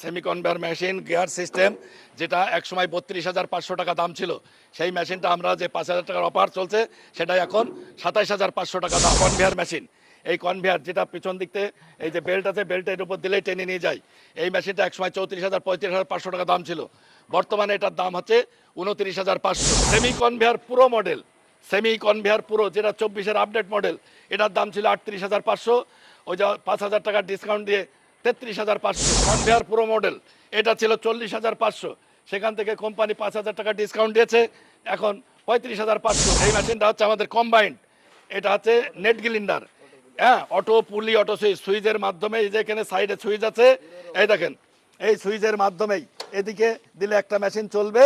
Semi conveyor machine gear system যেটা একসময় বত্রিশ হাজার পাঁচশো টাকা দাম ছিল। সেই মেশিনটা আমরা যে পাঁচ হাজার টাকার অফার চলছে সেটা এখন সাতাইশ হাজার পাঁচশো টাকা দাম। কনভেয়ার মেশিন এই কনভেয়ার যেটা পিছন দিকতে, এই যে বেল্ট আছে বেল্টের উপর দিলেই টেনে নিয়ে যায়। এই মেশিনটা একসময় চৌত্রিশ হাজার, পঁয়ত্রিশ হাজার, পাঁচশো টাকা দাম ছিল। বর্তমানে এটার দাম হচ্ছে উনত্রিশ হাজার পাঁচশো। সেমি কনভেয়ার পুরো মডেল সেমি কনভেয়ার পুরো, যেটা চব্বিশের আপডেট মডেল এটার দাম ছিল আটত্রিশ হাজার পাঁচশো। ওই যা পাঁচ হাজার টাকার ডিসকাউন্ট দিয়ে তেত্রিশ হাজার পাঁচশো। কনভেয়ার পুরো মডেল। এটা ছিল চল্লিশ হাজার পাঁচশো। সেখান থেকে কোম্পানি পাঁচ হাজার টাকা ডিসকাউন্ট দিয়েছে। এখন পঁয়ত্রিশ হাজার পাঁচশো। এই মেশিনটা হচ্ছে আমাদের কম্বাইন্ড এটা হচ্ছে নেট গিলিন্ডার হ্যাঁ অটো পুলি অটো সুইচ সুইচের মাধ্যমে এই যে এখানে সাইডে সুইচ আছে, এই দেখেন, এই সুইচের মাধ্যমেই এদিকে দিলে একটা মেশিন চলবে,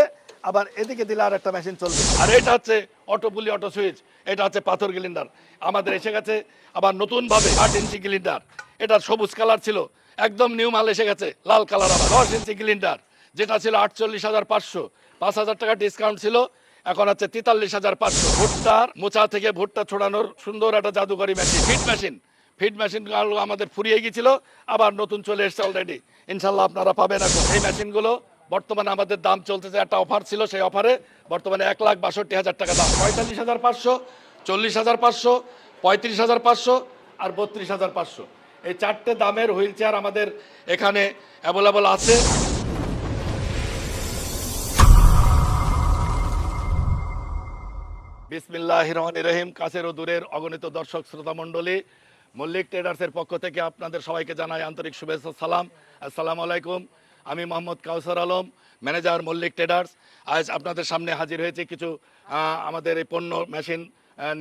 আবার এদিকে দিলে আর একটা মেশিন চলবে। আর এটা হচ্ছে অটো পুলি অটো সুইচ এটা হচ্ছে পাথর গিলিন্ডার আমাদের এসে গেছে। আবার নতুনভাবে আট ইঞ্চি গিলিন্ডার এটা সবুজ কালার ছিল। একদম নিউ মাল এসে গেছে, লাল কালার আবার, দশ ইঞ্চি গিলিন্ডার যেটা ছিল আটচল্লিশ হাজার পাঁচশো। পাঁচ হাজার টাকা ডিসকাউন্ট ছিল, এখন আছে তেতাল্লিশ হাজার পাঁচশো। ভুট্টার মোচা থেকে ভুট্টা ছড়ানোর সুন্দর একটা জাদুকরি machine fit machine fit machine আমাদের ফুরিয়ে গিয়েছিল, আবার নতুন চলে এসছে অলরেডি ইনশাল্লাহ আপনারা পাবেন এখন। এই মেশিনগুলো বর্তমানে আমাদের দাম চলতেছে, একটা অফার ছিল সেই অফারে বর্তমানে এক লাখ বাষট্টি হাজার টাকা দাম। পঁয়তাল্লিশ হাজার পাঁচশো, চল্লিশ হাজার পাঁচশো, পঁয়ত্রিশ হাজার পাঁচশো আর বত্রিশ হাজার পাঁচশো। এই চারটে দামের হুইল চেয়ার আমাদের এখানে অ্যাভেলেবল আছে। বিসমিল্লাহ রহমান রহিম, কাছের ও দূরের অগণিত দর্শক শ্রোতা মণ্ডলী, মল্লিক ট্রেডার্সের পক্ষ থেকে আপনাদের সবাইকে জানাই আন্তরিক শুভেচ্ছা সালাম। আসসালামু আলাইকুম, আমি মোহাম্মদ কাউসার আলম, ম্যানেজার মল্লিক ট্রেডার্স। আজ আপনাদের সামনে হাজির হয়েছে কিছু আমাদের এই পণ্য মেশিন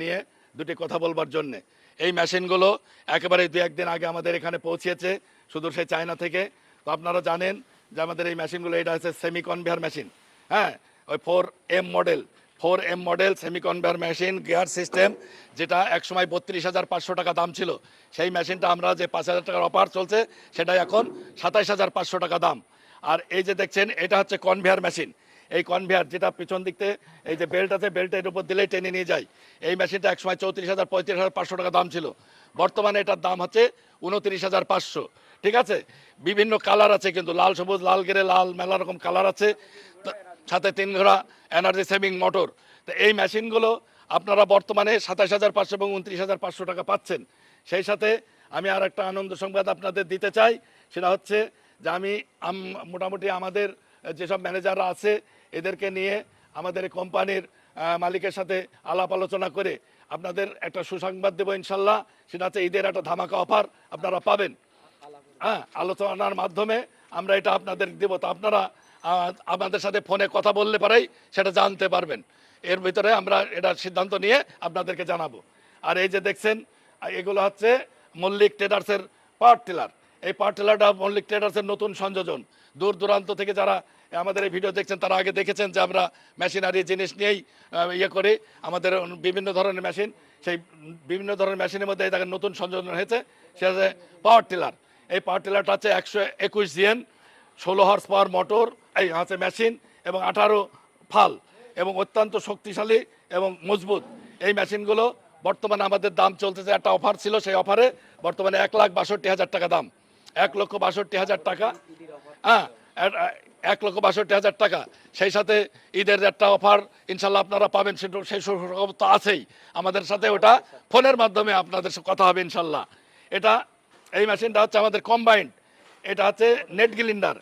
নিয়ে দুটি কথা বলবার জন্যে। এই মেশিনগুলো একেবারে দু একদিন আগে আমাদের এখানে পৌঁছেছে, শুধু সেই চায়না থেকে। তো আপনারা জানেন যে আমাদের এই মেশিনগুলো, এটা হচ্ছে সেমি কনভেয়ার মেশিন হ্যাঁ ওই four M model four M model semi conveyor machine gear system যেটা একসময় বত্রিশ হাজার পাঁচশো টাকা দাম ছিল। সেই মেশিনটা আমরা যে পাঁচ হাজার টাকার অফার চলছে সেটা এখন সাতাইশ হাজার পাঁচশো টাকা দাম। আর এই যে দেখছেন, এটা হচ্ছে কনভেয়ার মেশিন এই কনভেয়ার যেটা পিছন দিকতে, এই যে বেল্ট আছে বেল্টের উপর দিলেই টেনে নিয়ে যায়। এই মেশিনটা একসময় চৌত্রিশ হাজার, পঁয়ত্রিশ হাজার, পাঁচশো টাকা দাম ছিল। বর্তমানে এটার দাম হচ্ছে উনত্রিশ হাজার পাঁচশো। ঠিক আছে? বিভিন্ন কালার আছে কিন্তু, লাল, সবুজ, লাল, গেরে, লাল, মেলা রকম কালার আছে। সাথে তিন ঘোড়া এনার্জি সেভিং মোটর তো এই মেশিনগুলো আপনারা বর্তমানে সাতাশ হাজার পাঁচশো এবং উনত্রিশ হাজার পাঁচশো টাকা পাচ্ছেন। সেই সাথে আমি আর একটা আনন্দ সংবাদ আপনাদের দিতে চাই। সেটা হচ্ছে যে আমি মোটামুটি আমাদের যেসব ম্যানেজাররা আছে এদেরকে নিয়ে আমাদের কোম্পানির মালিকের সাথে আলাপ আলোচনা করে আপনাদের একটা সুসংবাদ দেবো ইনশাল্লাহ। সেটা হচ্ছে ঈদের একটা ধামাকা অফার আপনারা পাবেন। হ্যাঁ আলোচনার মাধ্যমে আমরা এটা আপনাদের দেবো। তো আপনারা আমাদের সাথে ফোনে কথা বললে পারেই সেটা জানতে পারবেন। এর ভিতরে আমরা এটা সিদ্ধান্ত নিয়ে আপনাদেরকে জানাব। আর এই যে দেখছেন, এগুলো হচ্ছে মল্লিক ট্রেডার্সের পাওয়ার টিলার। এই পাওয়ার টিলারটা মল্লিক ট্রেডার্সের নতুন সংযোজন। দূর দূরান্ত থেকে যারা আমাদের এই ভিডিও দেখছেন, তারা আগে দেখেছেন যে আমরা মেশিনারি জিনিস নিয়েই ইয়ে করি। আমাদের বিভিন্ন ধরনের মেশিন, সেই বিভিন্ন ধরনের মেশিনের মধ্যে দেখেন নতুন সংযোজন হয়েছে, সে হচ্ছে পাওয়ার টিলার এই পাওয়ার টিলারটা হচ্ছে একশো একুশ জিএন, ষোলো হর্স পাওয়ার মোটর এই হচ্ছে মেশিন এবং আঠারো ফাল এবং অত্যন্ত শক্তিশালী এবং মজবুত। এই মেশিনগুলো বর্তমানে আমাদের দাম চলতেছে, একটা অফার ছিল সেই অফারে বর্তমানে এক লাখ বাষট্টি হাজার টাকা দাম। এক লক্ষ বাষট্টি হাজার টাকা। হ্যাঁ এক- লক্ষ বাষট্টি হাজার টাকা। সেই সাথে ঈদের একটা অফার, ইনশাল্লাহ আপনারা পাবেন, সেটা সেই তো আছেই। আমাদের সাথে ওটা ফোনের মাধ্যমে আপনাদের কথা হবে, ইনশাল্লাহ। এটা এই মেশিনটা হচ্ছে আমাদের কম্বাইন্ড এটা হচ্ছে নেট গিলিন্ডার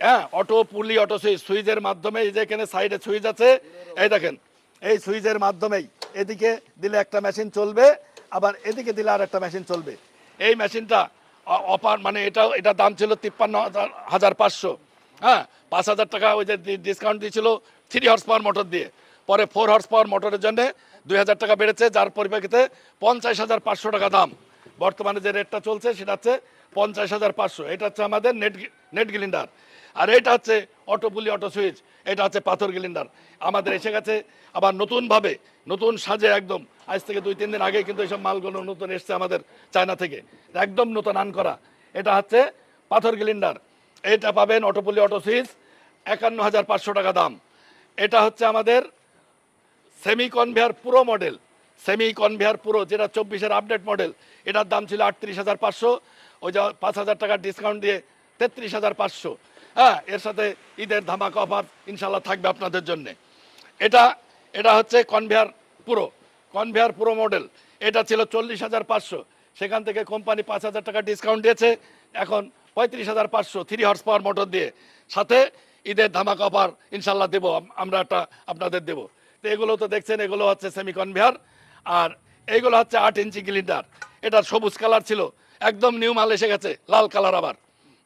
হ্যাঁ অটো পুলি অটো সুইচ সুইচের মাধ্যমে এই যে এখানে সাইডে সুইচ আছে, এই দেখেন, এই সুইচের মাধ্যমেই এদিকে দিলে একটা মেশিন চলবে, আবার এদিকে দিলে আর একটা মেশিন চলবে। এই মেশিনটা অফার মানে এটা এটা দাম ছিল তিপ্পান্ন হাজার পাঁচশো। হ্যাঁ পাঁচ হাজার টাকা ওই যে ডিসকাউন্ট দিয়েছিল থ্রি হর্স পাওয়ার মোটর দিয়ে। পরে ফোর হর্স পাওয়ার মোটরের জন্য দুই হাজার টাকা বেড়েছে, যার পরিপ্রেক্ষিতে পঞ্চাশ হাজার পাঁচশো টাকা দাম। বর্তমানে যে রেটটা চলছে, সেটা হচ্ছে পঞ্চাশ হাজার পাঁচশো। এটা হচ্ছে আমাদের নেট নেট গিলিন্ডার আর এটা হচ্ছে অটো পুলি অটো সুইচ এটা হচ্ছে পাথর গিলিন্ডার আমাদের এসে গেছে, আবার নতুনভাবে, নতুন সাজে একদম। আজ থেকে দুই, তিন দিন আগে কিন্তু এইসব মালগুলো নতুন এসছে আমাদের চায়না থেকে। একদম নতুন আন করা। এটা হচ্ছে পাথর গিলিন্ডার এটা পাবেন অটোপলি অটো সুইচ একান্ন হাজার পাঁচশো টাকা দাম। এটা হচ্ছে আমাদের সেমি কনভেয়ার পুরো মডেল সেমি কনভেয়ার পুরো, যেটা চব্বিশের আপডেট মডেল। এটার দাম ছিল আটত্রিশ হাজার পাঁচশো, ওই যা পাঁচ হাজার টাকার ডিসকাউন্ট দিয়ে তেত্রিশ হাজার পাঁচশো। হ্যাঁ এর সাথে ঈদের ধামাকা অফার ইনশাল্লাহ থাকবে আপনাদের জন্য। এটা এটা হচ্ছে কনভেয়ার পুরো কনভেয়ার পুরো মডেল। এটা ছিল চল্লিশ হাজার পাঁচশো, সেখান থেকে কোম্পানি পাঁচ হাজার টাকা ডিসকাউন্ট দিয়েছে। এখন পঁয়ত্রিশ হাজার পাঁচশো থ্রি হর্স পাওয়ার মোটর দিয়ে সাথে ঈদের ধামাকা অফার ইনশাল্লাহ দেবো আমরা একটা আপনাদের দেবো। তো এগুলো তো দেখছেন, এগুলো হচ্ছে সেমি কনভেয়ার আর এইগুলো হচ্ছে আট ইঞ্চি গ্লিন্ডার এটা সবুজ কালার ছিল, একদম নিউ মাল এসে গেছে, লাল কালার আবার।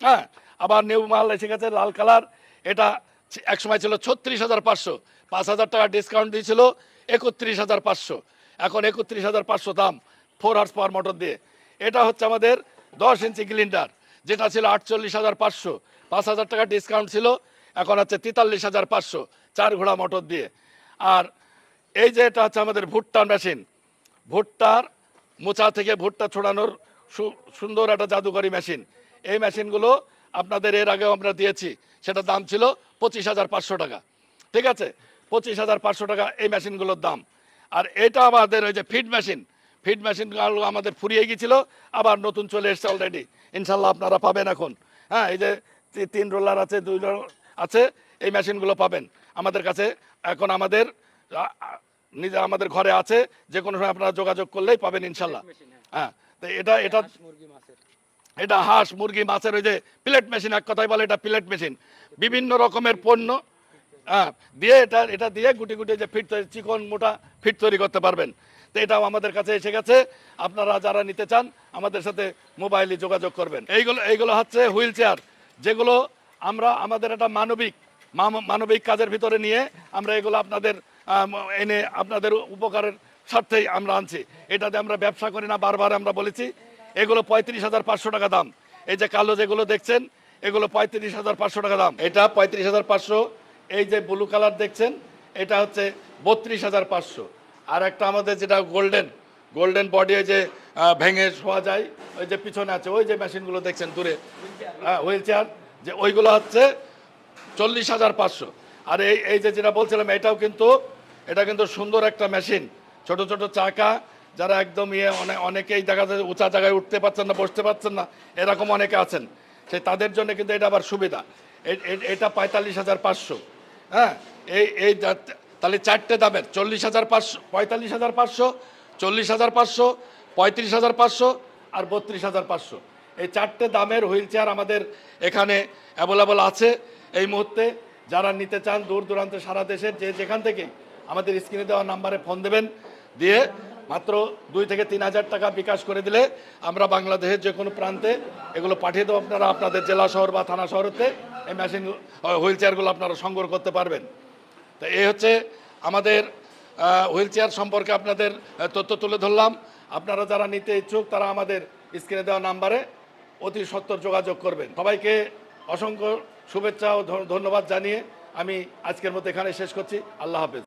হ্যাঁ আবার নিউ মাল এসে গেছে, লাল কালার এটা এক সময় ছিল ছত্রিশ হাজার পাঁচশো, পাঁচ হাজার টাকা ডিসকাউন্ট দিয়েছিল একত্রিশ হাজার পাঁচশো। এখন একত্রিশ হাজার পাঁচশো দাম ফোর হার্স পাওয়ার মোটর দিয়ে। এটা হচ্ছে আমাদের দশ ইঞ্চি গ্লিন্ডার যেটা ছিল আটচল্লিশ হাজার পাঁচশো, পাঁচ হাজার টাকা ডিসকাউন্ট ছিল, এখন হচ্ছে তেতাল্লিশ হাজার পাঁচশো, চার ঘোড়া মোটর দিয়ে। আর এই যে এটা হচ্ছে আমাদের ভুট্টার মেশিন ভুট্টার মোচা থেকে ভুট্টা ছড়ানোর সুন্দর একটা জাদুকরি মেশিন এই মেশিনগুলো আপনাদের এর আগেও আমরা দিয়েছি, সেটা দাম ছিল পঁচিশ হাজার পাঁচশো টাকা। ঠিক আছে? পঁচিশ হাজার পাঁচশো টাকা এই মেশিনগুলোর দাম। আর এটা আমাদের ওই যে ফিড মেশিন ফিড মেশিনগুলো আমাদের ফুরিয়ে গিয়েছিল, আবার নতুন চলে এসছে অলরেডি ইনশাল্লাহ আপনারা পাবেন এখন। হ্যাঁ এই যে তিন রোলার আছে দুই রোলার আছে এই মেশিনগুলো পাবেন। আমাদের কাছে এখন আমাদের নিজে আমাদের ঘরে আছে যে কোনো সময় আপনারা যোগাযোগ করলেই পাবেন ইনশাল্লাহ। হ্যাঁ। তো এটা এটা এটা হাঁস মুরগি মাছের ওই যে প্লেট মেশিন এক কথায় বলে এটা প্লেট মেশিন। বিভিন্ন রকমের পণ্য হ্যাঁ দিয়ে এটা এটা দিয়ে গুটি গুটি যে ফিট তৈরি চিকন মোটা ফিট তৈরি করতে পারবেন। তো এটাও আমাদের কাছে এসে গেছে। আপনারা যারা নিতে চান আমাদের সাথে মোবাইলে যোগাযোগ করবেন। এইগুলো এইগুলো হচ্ছে হুইল চেয়ার যেগুলো আমরা আমাদের একটা মানবিক মানবিক কাজের ভিতরে নিয়ে আমরা এগুলো আপনাদের এনে আপনাদের উপকারের স্বার্থেই আমরা আনছি। এটাতে আমরা ব্যবসা করি না বারবার আমরা বলেছি। এগুলো পঁয়ত্রিশ হাজার পাঁচশো টাকা দাম। এই যে কালো যেগুলো দেখছেন এগুলো পঁয়ত্রিশ হাজার পাঁচশো টাকা দাম। এটা পঁয়ত্রিশ হাজার পাঁচশো। এই যে ব্লু কালার দেখছেন এটা হচ্ছে বত্রিশ হাজার পাঁচশো। আর একটা আমাদের যেটা গোল্ডেন গোল্ডেন বডি ওই যে ভেঙে শোয়া যায়, ওই যে পিছনে আছে, ওই যে মেশিনগুলো দেখছেন দূরে। হুইল চেয়ার যে ওইগুলো হচ্ছে চল্লিশ হাজার পাঁচশো। আর এই এই যে যেটা বলছিলাম, এটাও কিন্তু, এটা কিন্তু সুন্দর একটা মেশিন ছোট ছোট চাকা, যারা একদম ইয়ে অনেক অনেকেই দেখা যায় উঁচা জায়গায় উঠতে পারছেন না, বসতে পারছেন না, এরকম অনেকে আছেন। সেই তাদের জন্য কিন্তু এটা আবার সুবিধা। এটা পঁয়তাল্লিশ হাজার পাঁচশো। হ্যাঁ এই এই তাহলে চারটে দামের, চল্লিশ হাজার পাঁচশো, পঁয়তাল্লিশ হাজার পাঁচশো, চল্লিশ হাজার পাঁচশো, পঁয়ত্রিশ হাজার পাঁচশো আর বত্রিশ হাজার পাঁচশো। এই চারটে দামের হুইল চেয়ার আমাদের এখানে অ্যাভেলেবল আছে। এই মুহূর্তে যারা নিতে চান দূর দূরান্তে সারা দেশের যে যেখান থেকে আমাদের স্ক্রিনে দেওয়া নাম্বারে ফোন দেবেন, দিয়ে মাত্র দুই থেকে তিন হাজার টাকা বিকাশ করে দিলে আমরা বাংলাদেশের যে কোনো প্রান্তে এগুলো পাঠিয়ে দেবো। আপনারা আপনাদের জেলা শহর বা থানা শহরতে এই মেশিন, হুইল চেয়ারগুলো আপনারা সংগ্রহ করতে পারবেন। তো এই হচ্ছে আমাদের হুইল চেয়ার সম্পর্কে আপনাদের তথ্য তুলে ধরলাম। আপনারা যারা নিতে ইচ্ছুক, তারা আমাদের স্ক্রিনে দেওয়া নাম্বারে অতি সত্তর যোগাযোগ করবেন। সবাইকে অসংখ্য শুভেচ্ছা ও ধন্যবাদ জানিয়ে আমি আজকের মতো এখানে শেষ করছি। আল্লাহ হাফেজ।